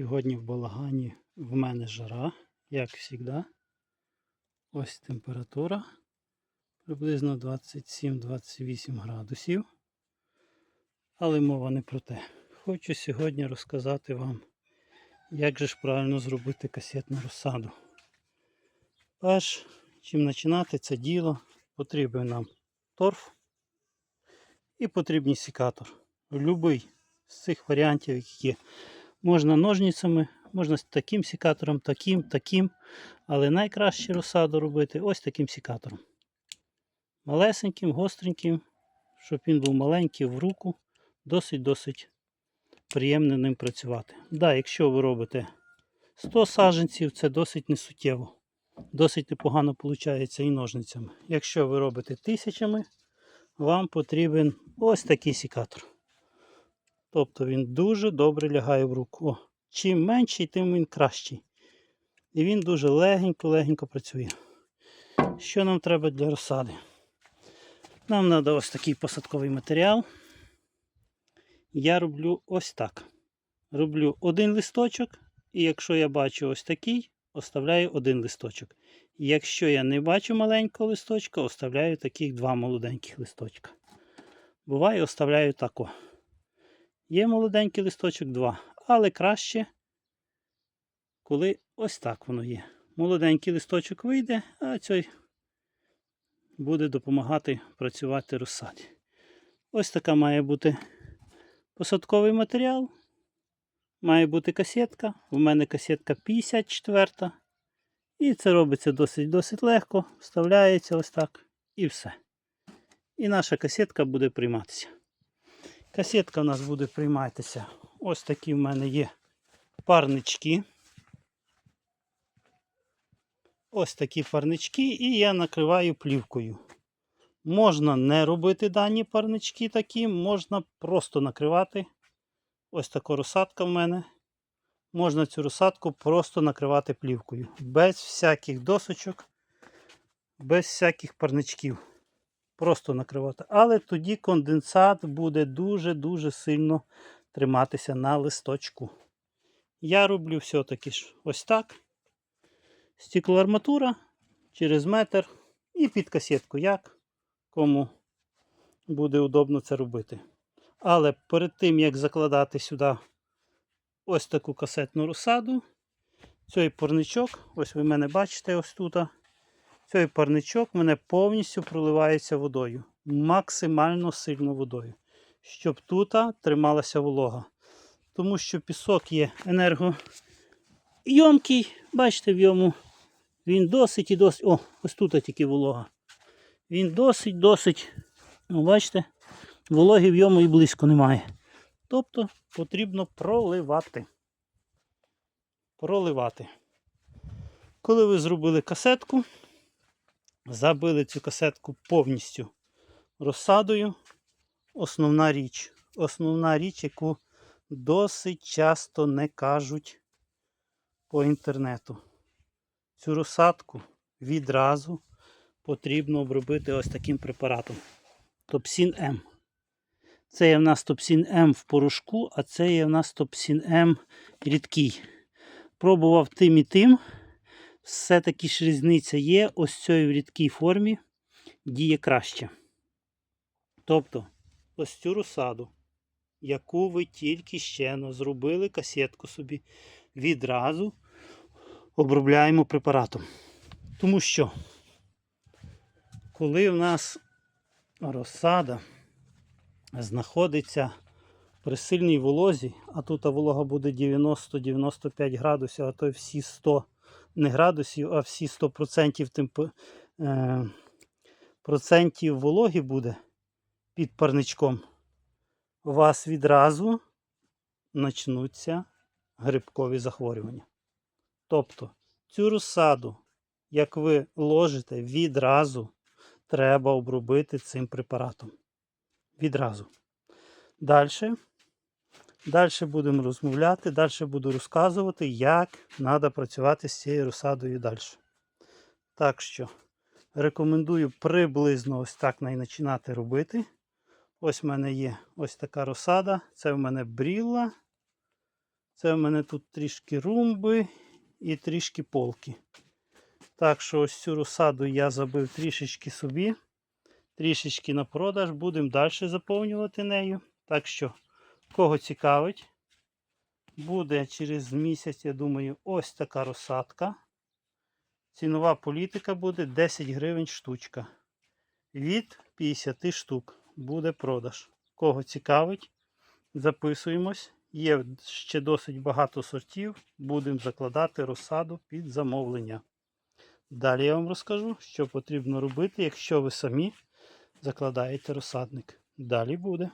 Сьогодні в балагані в мене жара, як завжди. Ось температура приблизно 27-28 градусів. Але мова не про те. Хочу сьогодні розказати вам, як же ж правильно зробити касетну розсаду. Перш чим починати це діло, потрібен нам торф і потрібний секатор. Любий з цих варіантів, які є. Можна ножницями, можна таким секатором, таким, таким. Але найкраще розсаду робити ось таким секатором. Малесеньким, гостреньким, щоб він був маленький в руку, досить-досить приємно ним працювати. Да, якщо ви робите 100 саджанців, це досить несуттєво. Досить непогано виходить і ножницями. Якщо ви робите тисячами, вам потрібен ось такий секатор. Тобто він дуже добре лягає в руку. О, чим менший, тим він кращий. І він дуже легенько-легенько працює. Що нам треба для розсади? Нам треба ось такий посадковий матеріал. Я роблю ось так. Роблю один листочок, і якщо я бачу ось такий, оставляю один листочок. Якщо я не бачу маленького листочка, оставляю таких два молоденьких листочка. Буває, оставляю тако. Є молоденький листочок два, але краще, коли ось так воно є. Молоденький листочок вийде, а цей буде допомагати працювати розсаді. Ось така має бути посадковий матеріал. Має бути касетка. У мене касетка 54. І це робиться досить досить легко. Вставляється ось так і все. І наша касетка буде прийматися. Касетка у нас буде прийматися. Ось такі в мене є парнички. Ось такі парнички, і я накриваю плівкою. Можна не робити дані парнички такі, можна просто накривати. Ось така розсадка в мене. Можна цю розсадку просто накривати плівкою. Без всяких досочок, без всяких парничків. Просто накривати. Але тоді конденсат буде дуже-дуже сильно триматися на листочку. Я роблю все-таки ж ось так. Стеклоарматура через метр і під касетку, як кому буде удобно це робити. Але перед тим, як закладати сюди ось таку касетну розсаду, цей парничок, ось ви мене бачите ось тут. Цей парничок мене повністю проливається водою. Максимально сильно водою. Щоб тут трималася волога. Тому що пісок є енергойомкий, бачите, в йому він досить і досить. О, ось тут тільки волога. Він досить-досить, ну, бачите, вологи в йому і близько немає. Тобто потрібно проливати. Проливати. Коли ви зробили касетку, забили цю касетку повністю розсадою. Основна річ. Основна річ, яку досить часто не кажуть по інтернету. Цю розсадку відразу потрібно обробити ось таким препаратом. Топсін М. Це є в нас Топсін М в порошку, а це є в нас Топсін М рідкий. Пробував тим і тим. Все-таки ж різниця є. Ось цієї в рідкій формі діє краще. Тобто, ось цю розсаду, яку ви тільки ще зробили касетку собі, відразу обробляємо препаратом. Тому що, коли в нас розсада знаходиться при сильній волозі, а тут волога буде 90-95 градусів, а то й всі 100 не градусів, а всі 100% темп... е... процентів вологи буде під парничком, у вас відразу почнуться грибкові захворювання. Тобто цю розсаду, як ви ложите, відразу треба обробити цим препаратом. Відразу. Далі. Далі будемо розмовляти, далі буду розказувати, як треба працювати з цією розсадою далі. Так що, рекомендую приблизно ось так починати робити. Ось в мене є ось така розсада. Це в мене брілла. Це в мене тут трішки румби і трішки полки. Так що ось цю розсаду я забив трішечки собі, трішечки на продаж. Будемо далі заповнювати нею. Так що, кого цікавить, буде через місяць, я думаю, ось така розсадка. Цінова політика буде 10 гривень штучка. Від 50 штук буде продаж. Кого цікавить, записуємось. Є ще досить багато сортів. Будемо закладати розсаду під замовлення. Далі я вам розкажу, що потрібно робити, якщо ви самі закладаєте розсадник. Далі буде.